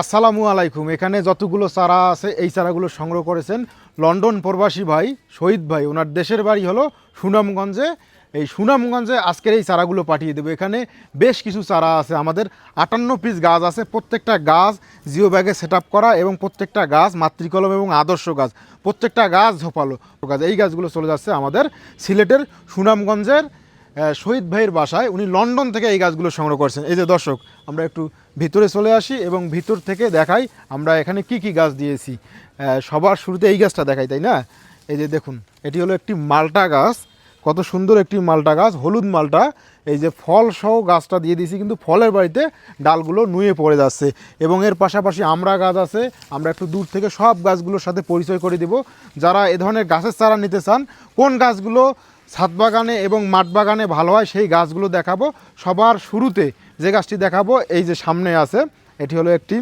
আসসালামু আলাইকুম। এখানে যতগুলো চারা আছে, এই চারাগুলো সংগ্রহ করেছেন লন্ডন প্রবাসী ভাই, শহীদ ভাই। ওনার দেশের বাড়ি হলো সুনামগঞ্জে। এই সুনামগঞ্জে আজকের এই চারাগুলো পাঠিয়ে দেবো। এখানে বেশ কিছু চারা আছে। আমাদের আটান্ন পিস গাছ আছে। প্রত্যেকটা গাছ জিও ব্যাগে সেট করা এবং প্রত্যেকটা গাছ মাতৃকলম এবং আদর্শ গাছ। প্রত্যেকটা গাছ ঝোপালো গাছ। এই গাছগুলো চলে যাচ্ছে আমাদের সিলেটের সুনামগঞ্জের শহীদ ভাইয়ের বাসায়। উনি লন্ডন থেকে এই গাছগুলো সংগ্রহ করেছেন। এই যে দর্শক, আমরা একটু ভিতরে চলে আসি এবং ভিতর থেকে দেখাই আমরা এখানে কি কি গাছ দিয়েছি। সবার শুরুতে এই গাছটা দেখাই, তাই না? এই যে দেখুন, এটি হলো একটি মালটা গাছ। কত সুন্দর একটি মালটা গাছ, হলুদ মালটা। এই যে ফল সহ গাছটা দিয়ে দিয়েছি, কিন্তু ফলের বাড়িতে ডালগুলো নুয়ে পড়ে যাচ্ছে এবং এর পাশাপাশি আমরা গাছ আছে, আমরা একটু দূর থেকে সব গাছগুলোর সাথে পরিচয় করে দেব। যারা এ ধরনের গাছের চারা নিতে চান, কোন গাছগুলো ছাদ বাগানে এবং মাঠ বাগানে ভালো হয়, সেই গাছগুলো দেখাবো। সবার শুরুতে যে গাছটি দেখাবো, এই যে সামনে আছে, এটি হলো একটি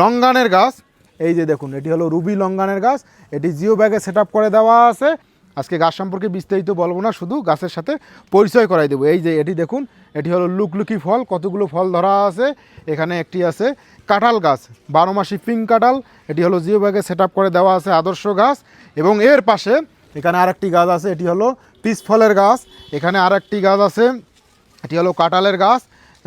লঙ্গানের গাছ। এই যে দেখুন, এটি হলো রুবি লঙ্গানের গাছ। এটি জিও ব্যাগে সেট করে দেওয়া আছে। আজকে গাছ সম্পর্কে বিস্তারিত বলব না, শুধু গাছের সাথে পরিচয় করাই দেবো। এই যে এটি দেখুন, এটি হলো লুকলুকি ফল, কতগুলো ফল ধরা আছে। এখানে একটি আছে কাঁঠাল গাছ, বারো মাসি পিঙ্ক কাঁঠাল। এটি হলো জিও ব্যাগে সেট করে দেওয়া আছে আদর্শ গাছ। এবং এর পাশে এখানে আরেকটি গাছ আছে, এটি হলো পিস ফলের গাছ। এখানে আর একটি গাছ আছে এটি হলো কাঁঠালের গাছ।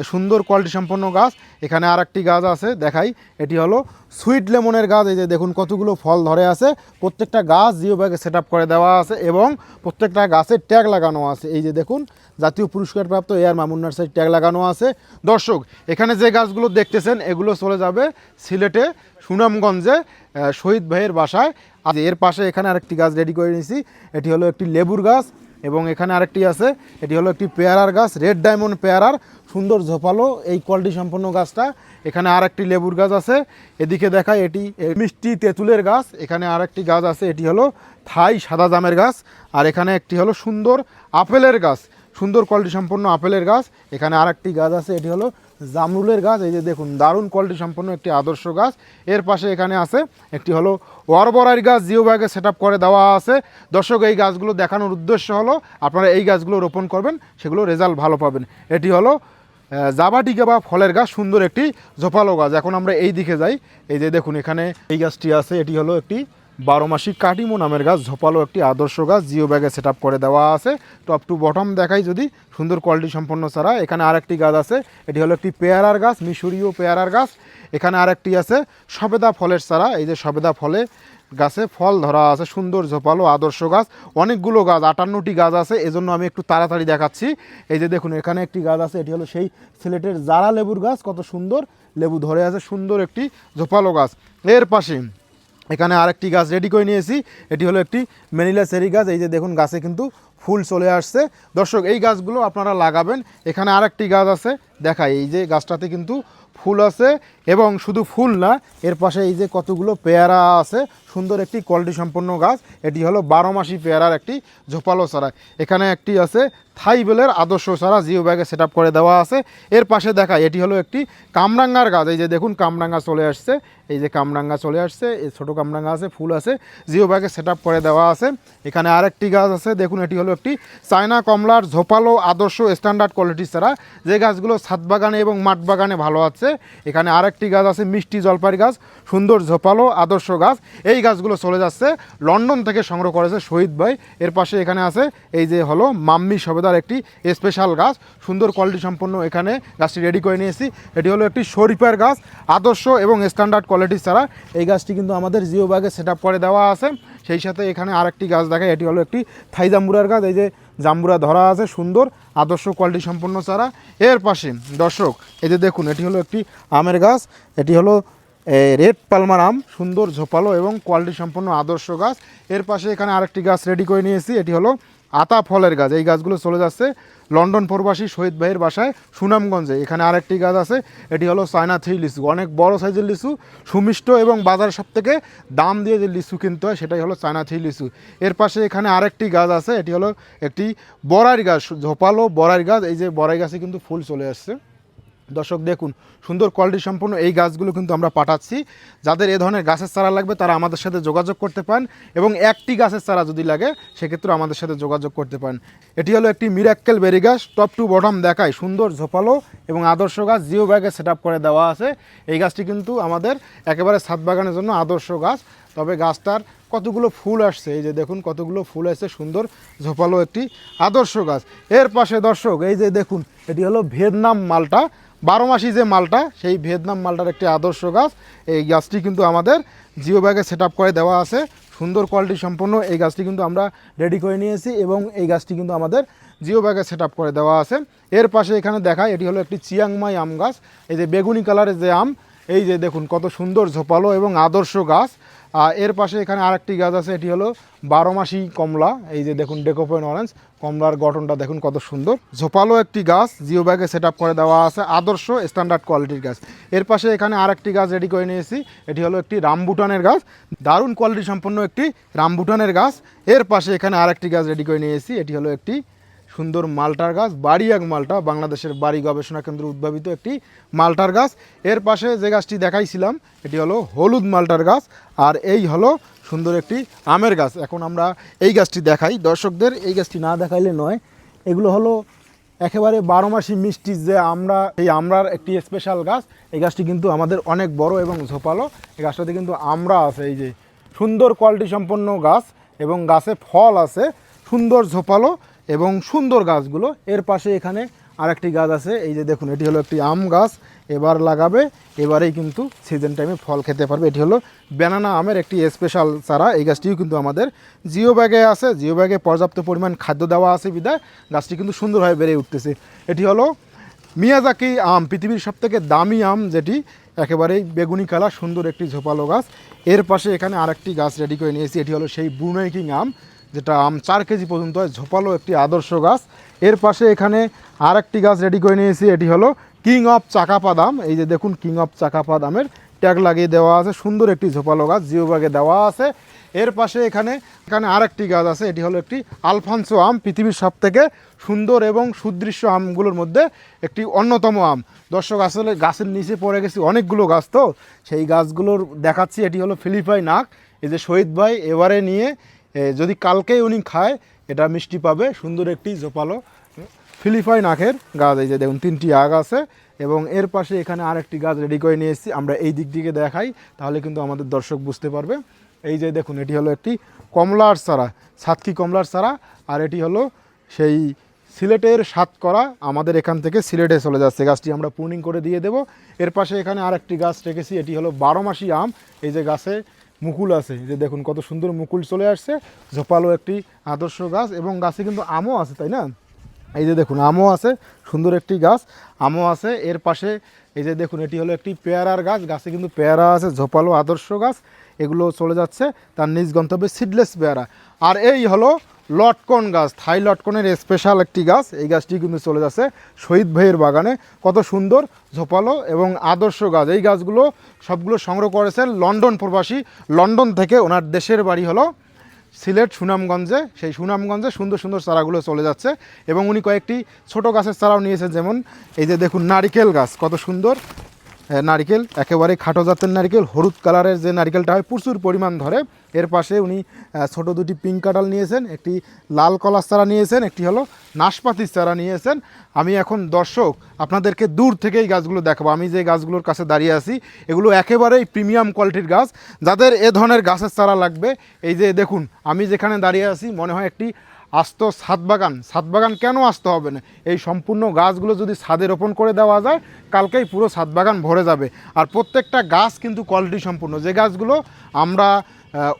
সুন্দর কোয়ালিটি সম্পন্ন গাছ। এখানে আর একটি গাছ আছে, দেখাই। এটি হলো সুইট লেমনের গাছ। এই যে দেখুন কতগুলো ফল ধরে আছে। প্রত্যেকটা গাছ জিও ব্যাগে সেট করে দেওয়া আছে এবং প্রত্যেকটা গাছের ট্যাগ লাগানো আছে। এই যে দেখুন, জাতীয় পুরস্কারপ্রাপ্ত এয়ার মামুন নার্সারি ট্যাগ লাগানো আছে। দর্শক, এখানে যে গাছগুলো দেখতেছেন, এগুলো চলে যাবে সিলেটে সুনামগঞ্জে শহীদ ভাইয়ের বাসায়। আর এর পাশে এখানে আরেকটি গাছ রেডি করে নিয়েছি। এটি হলো একটি লেবুর গাছ। এবং এখানে আরেকটি আছে, এটি হলো একটি পেয়ারার গাছ, রেড ডায়মন্ড পেয়ারার সুন্দর ঝোপালো, এই কোয়ালিটি সম্পন্ন গাছটা। এখানে আর একটি লেবুর গাছ আছে, এদিকে দেখায় এটি মিষ্টি তেঁতুলের গাছ, এখানে আর একটি গাছ আছে, এটি হলো থাই সাদা জামের গাছ, আর এখানে একটি হলো সুন্দর আপেলের গাছ, সুন্দর কোয়ালিটি সম্পন্ন আপেলের গাছ, এখানে আর একটি গাছ আছে, এটি হলো জামরুলের গাছ, এই যে দেখুন, দারুণ কোয়ালিটি সম্পন্ন একটি আদর্শ গাছ। এর পাশে এখানে আছে একটি হলো ওয়ারবরাইর গাছ জিও ব্যাগে সেট করে দেওয়া আছে। দর্শক, এই গাছগুলো দেখানোর উদ্দেশ্য হলো, আপনারা এই গাছগুলো রোপণ করবেন, সেগুলো রেজাল্ট ভালো পাবেন। এটি হলো জাবাটিকা বা ফলের গাছ, সুন্দর একটি ঝোপালো গাছ। এখন আমরা এই দিকে যাই। এই যে দেখুন, এখানে এই গাছটি আছে, এটি হলো একটি বারো মাসি কাটিমো নামের গাছ, ঝোপালো একটি আদর্শ গাছ, জিও ব্যাগে সেট করে দেওয়া আছে। টপ টু বটম দেখাই যদি, সুন্দর কোয়ালিটি সম্পন্ন ছাড়া। এখানে আরেকটি গাছ আছে, এটি হলো একটি পেয়ারার গাছ, মিশরীয় পেয়ারার গাছ। এখানে আরেকটি আছে, সবেদা ফলের চারা। এই যে সবেদা ফলে গাছে ফল ধরা আছে, সুন্দর ঝোপালো আদর্শ গাছ। অনেকগুলো গাছ, আটান্নটি গাছ আছে, এজন্য আমি একটু তাড়াতাড়ি দেখাচ্ছি। এই যে দেখুন, এখানে একটি গাছ আছে, এটি হলো সেই সিলেটের জারা লেবুর গাছ। কত সুন্দর লেবু ধরে আছে, সুন্দর একটি ঝোপালো গাছ। এর পাশে এখানে আরেকটি গাছ রেডি করে নিয়েছি। এটি হলো একটি মেনিলা সেরি গাছ। এই যে দেখুন, গাছে কিন্তু ফুল চলে আসছে। দর্শক, এই গাছগুলো আপনারা লাগাবেন। এখানে আরেকটি গাছ আছে। দেখাই, এই যে গাছটাতে কিন্তু ফুল আছে এবং শুধু ফুল না, এর পাশে এই যে কতগুলো পেয়ারা আছে, সুন্দর একটি কোয়ালিটি সম্পন্ন গাছ। এটি হলো বারো মাসি পেয়ারার একটি ঝোপালো চারা। এখানে একটি আছে থাই বেলের আদর্শ চারা, জিও ব্যাগে সেট করে দেওয়া আছে। এর পাশে দেখা, এটি হলো একটি কামরাঙ্গার গাছ। এই যে দেখুন, কামরাঙ্গা চলে আসছে। এই যে কামরাঙ্গা চলে আসছে, এই ছোটো কামরাঙ্গা আছে, ফুল আছে, জিও ব্যাগে সেট করে দেওয়া আছে। এখানে আরেকটি গাছ আছে, দেখুন, এটি হলো একটি চায়না কমলার ঝোপালো আদর্শ স্ট্যান্ডার্ড কোয়ালিটির চারা। যে গাছগুলো ছাদ বাগানে এবং মাঠ বাগানে ভালো আছে এখানে আরেকটি গাছ আছে, মিষ্টি জলপাই গাছ, সুন্দর ঝোপালো আদর্শ গাছ। এই গাছগুলো চলে যাচ্ছে, লন্ডন থেকে সংগ্রহ করেছে শহীদ ভাই। এর পাশে এখানে আছে, এই যে হলো মাম্মি সবেদার একটি স্পেশাল গাছ। সুন্দর কোয়ালিটি সম্পন্ন এখানে গাছটি রেডি করে নিয়েছি। এটি হলো একটি শরীফের গাছ, আদর্শ এবং স্ট্যান্ডার্ড কোয়ালিটি ছাড়া। এই গাছটি কিন্তু আমাদের জিও ব্যাগে সেট করে দেওয়া আছে। সেই সাথে এখানে আরেকটি গাছ দেখায়, এটি হলো একটি থাই জাম্বুরার গাছ। এই যে জাম্বুরা ধরা আছে, সুন্দর, আদর্শ কোয়ালিটি সম্পন্ন চারা। এর পাশে, দর্শক, এই যে দেখুন, এটি হলো একটি আমের গাছ, এটি হলো রেড পালমার আম, সুন্দর ঝোপালো এবং কোয়ালিটি সম্পন্ন আদর্শ গাছ। এর পাশে এখানে আরেকটি গাছ রেডি করে নিয়েছি, এটি হলো আতা ফলের গাছ। এই গাছগুলো চলে যাচ্ছে লন্ডন প্রবাসী শহীদ ভাইয়ের বাসায়, সুনামগঞ্জে। এখানে আরেকটি গাছ আছে, এটি হলো চায়না থ্রি লিচু। অনেক বড় সাইজের লিচু, সুমিষ্ট এবং বাজার সব থেকে দাম দিয়ে যে লিচু কিনতে হয়, সেটাই হলো চায়না থ্রি লিচু। এর পাশে এখানে আরেকটি গাছ আছে, এটি হলো একটি বড়াই গাছ, ঝোপালো বড়াই গাছ। এই যে বড়াই গাছে কিন্তু ফুল চলে আসছে। দর্শক, দেখুন, সুন্দর কোয়ালিটি সম্পন্ন এই গাছগুলো কিন্তু আমরা পাঠাচ্ছি। যাদের এ ধরনের গাছের চারা লাগবে, তারা আমাদের সাথে যোগাযোগ করতে পারেন এবং একটি গাছের চারা যদি লাগে, সেক্ষেত্রে আমাদের সাথে যোগাযোগ করতে পারেন। এটি হলো একটি মিরাক্কেল বেরি গাছ টপ টু বটম দেখায়, সুন্দর ঝোপালো এবং আদর্শ গাছ জিও ব্যাগে সেট করে দেওয়া আছে। এই গাছটি কিন্তু আমাদের একেবারে ছাদ বাগানের জন্য আদর্শ গাছ, তবে গাছটার কতগুলো ফুল আসছে, এই যে দেখুন, কতগুলো ফুল আসছে সুন্দর ঝোপালো একটি আদর্শ গাছ। এর পাশে দর্শক, এই যে দেখুন, এটি হলো ভিয়েতনাম মালটা। বারো মাসি যে মালটা, সেই ভিয়েতনাম মালটার একটি আদর্শ গাছ, এই গাছটি কিন্তু আমাদের জিও ব্যাগে সেট করে দেওয়া আছে। সুন্দর কোয়ালিটি সম্পন্ন এই গাছটি কিন্তু আমরা রেডি করে নিয়েছি এবং এই গাছটি কিন্তু আমাদের জিও ব্যাগে সেট করে দেওয়া আছে। এর পাশে এখানে দেখায় এটি হলো একটি চিয়াংমাই আম গাছ। এই যে বেগুনি কালারের যে আম, এই যে দেখুন কত সুন্দর ঝোপালো এবং আদর্শ গাছ। এর পাশে এখানে আরেকটি গাছ আছে, এটি হলো বারো মাসি কমলা। এই যে দেখুন ডেকোপয়েন অরেঞ্জ, কমলার গঠনটা দেখুন কত সুন্দর। ঝোপালো একটি গাছ জিও ব্যাগে সেট করে দেওয়া আছে, আদর্শ স্ট্যান্ডার্ড কোয়ালিটির গাছ। এর পাশে এখানে আরেকটি গাছ রেডি করে নিয়েছি, এটি হলো একটি রামবুটানের গাছ। দারুণ কোয়ালিটি সম্পন্ন একটি রামবুটানের গাছ। এর পাশে এখানে আরেকটি গাছ রেডি করে নিয়েছি, এটি হলো একটি সুন্দর মালটার গাছ বাড়িয়াক মালটা, বাংলাদেশের বাড়ি গবেষণা কেন্দ্র উদ্ভাবিত একটি মালটার গাছ। এর পাশে যে গাছটি দেখাইছিলাম, এটি হলো হলুদ মালটার গাছ, আর এই হলো সুন্দর একটি আমের গাছ। এখন আমরা এই গাছটি দেখাই। দর্শকদের, এই গাছটি না দেখাইলে নয়, এগুলো হলো একেবারে বারো মাসি মিষ্টি যে আমরা, এই আমরার একটি স্পেশাল গাছ। এই গাছটি কিন্তু আমাদের অনেক বড় এবং ঝোপালো। এই গাছটাতে কিন্তু আমরা আছে, এই যে সুন্দর কোয়ালিটি সম্পন্ন গাছ এবং গাছে ফল আছে, সুন্দর ঝোপালো। এবং সুন্দর গাছগুলো। এর পাশে এখানে আরেকটি গাছ আছে, এই যে দেখুন, এটি হলো একটি আম গাছ। এবার লাগাবে, এবারেই কিন্তু সিজন টাইমে ফল খেতে পারবে। এটি হলো ব্যানানা আমের একটি স্পেশাল চারা। এই গাছটিও কিন্তু আমাদের জিও ব্যাগে আছে। জিও ব্যাগে পর্যাপ্ত পরিমাণ খাদ্য দেওয়া আছে বিদায় গাছটি কিন্তু সুন্দরভাবে বেড়ে উঠতেছে। এটি হলো মিয়াজাকি আম, পৃথিবীর সবথেকে দামি আম যেটি একেবারেই বেগুনি কালা সুন্দর একটি ঝোপালো গাছ। এর পাশে এখানে আরেকটি গাছ রেডি করে নিয়েছি। এটি হলো সেই ব্রুনাই কিং আম। যেটা আম চার কেজি পর্যন্ত হয় ঝোপালো একটি আদর্শ গাছ। এর পাশে এখানে আরেকটি গাছ রেডি করে নিয়েছি, এটি হলো কিং অফ চাকাপাদ আম এই যে দেখুন কিং অফ চাকাপাদ আমের ট্যাগ লাগিয়ে দেওয়া আছে, সুন্দর একটি ঝোপালো গাছ, জিওবাগে দেওয়া আছে। এর পাশে এখানে এখানে আরেকটি গাছ আছে, এটি হলো একটি আলফানসো আম, পৃথিবীর সব থেকে সুন্দর এবং সুদৃশ্য আমগুলোর মধ্যে একটি অন্যতম আম। দর্শক, আসলে গাছের নিচে পড়ে গেছি অনেকগুলো গাছ তো। সেই গাছগুলোর দেখাচ্ছি, এটি হলো ফিলিপাই নাক এই যে শহীদ ভাই এবারে নিয়ে যদি কালকেই উনি খায়, এটা মিষ্টি পাবে, সুন্দর একটি জোপালো ফিলিপাই নাকের গাছ। এই যে দেখুন, তিনটি আগ আছে, এবং এর পাশে এখানে আরেকটি গাছ রেডি করে নিয়ে এসেছি। আমরা এই দিক দিকে দেখাই, তাহলে কিন্তু আমাদের দর্শক বুঝতে পারবে। এই যে দেখুন, এটি হলো একটি কমলার চারা, সাতকি কমলার চারা, আর এটি হলো সেই সিলেটের সাত করা আমাদের এখান থেকে সিলেটে চলে যাচ্ছে। গাছটি আমরা পূর্ণিং করে দিয়ে দেব। এর পাশে এখানে আরেকটি গাছ রেখেছি, এটি হলো বারো মাসি আম। এই যে গাছে মুকুল আছে। যে দেখুন কত সুন্দর মুকুল চলে আসছে। ঝোপালো একটি আদর্শ গাছ এবং গাছে কিন্তু আমও আছে, তাই না? এই যে দেখুন, আমও আছে, সুন্দর একটি গাছ, আমও আছে। এর পাশে এই যে দেখুন, এটি হলো একটি পেয়ারার গাছ। গাছে কিন্তু পেয়ারা আছে, ঝোপালো আদর্শ গাছ। এগুলো চলে যাচ্ছে, তার নিজ গন্তব্যে সিডলেস পেয়ারা। আর এই হলো লটকন গাছ, থাই লটকনের স্পেশাল একটি গাছ। এই গাছটি কিন্তু চলে যাচ্ছে শহীদ ভাইয়ের বাগানে। কত সুন্দর, ঝোপালো এবং আদর্শ গাছ। এই গাছগুলো সবগুলো সংগ্রহ করেছেন লন্ডন প্রবাসী। লন্ডন থেকে ওনার দেশের বাড়ি হলো সিলেট সুনামগঞ্জে। সেই সুনামগঞ্জে সুন্দর সুন্দর চারাগুলো চলে যাচ্ছে এবং উনি কয়েকটি ছোট গাছের চারাও নিয়েছেন। যেমন এই যে দেখুন, নারিকেল গাছ, কত সুন্দর। নারিকেল একেবারে খাটো জাতের নারিকেল, হলুদ কালারের যে নারিকেলটা হয়, প্রচুর পরিমাণ ধরে। এর পাশে উনি ছোট দুটি পিঙ্ক কাঁঠাল নিয়েছেন, একটি লাল কলার চারা নিয়েছেন, একটি হলো নাশপাতির চারা নিয়েছেন। আমি এখন দর্শক, আপনাদেরকে দূর থেকেই গাছগুলো দেখাবো। আমি যে গাছগুলোর কাছে দাঁড়িয়ে আছি, এগুলো একেবারেই প্রিমিয়াম কোয়ালিটির গাছ। যাদের এ ধরনের গাছের চারা লাগবে, এই যে দেখুন, আমি যেখানে দাঁড়িয়ে আছি, মনে হয় একটি আস্ত ছাদ বাগান। ছাদ বাগান কেন আসতে হবে না? এই সম্পূর্ণ গাছগুলো যদি ছাদে রোপণ করে দেওয়া যায়, কালকেই পুরো ছাদ বাগান ভরে যাবে। আর প্রত্যেকটা গাছ কিন্তু কোয়ালিটি সম্পূর্ণ। যে গাছগুলো আমরা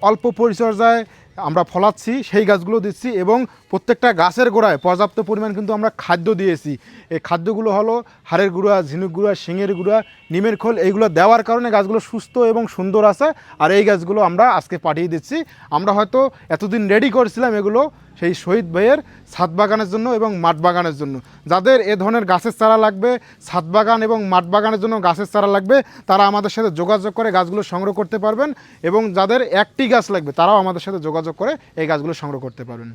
অল্প পরিচর্যায় আমরা ফলাচ্ছি, সেই গাছগুলো দিচ্ছি এবং প্রত্যেকটা গাছের গোড়ায় পর্যাপ্ত পরিমাণ কিন্তু আমরা খাদ্য দিয়েছি। এই খাদ্যগুলো হলো হাড়ের গুঁড়া, ঝিনুক গুঁড়া, শিঙের গুঁড়া, নিমের খোল, এইগুলো দেওয়ার কারণে গাছগুলো সুস্থ এবং সুন্দর আছে আর এই গাছগুলো আমরা আজকে পাঠিয়ে দিচ্ছি। আমরা হয়তো এতদিন রেডি করেছিলাম এগুলো সেই শহীদ ভাইয়ের ছাদ বাগানের জন্য এবং মাঠ বাগানের জন্য। যাদের এ ধরনের গাছের চারা লাগবে, ছাদ বাগান এবং মাঠ বাগানের জন্য গাছের চারা লাগবে, তারা আমাদের সাথে যোগাযোগ করে গাছগুলো সংগ্রহ করতে পারবেন এবং যাদের একটি গাছ লাগবে, তারাও আমাদের সাথে যোগাযোগ করে এই গাছগুলো সংগ্রহ করতে পারবেন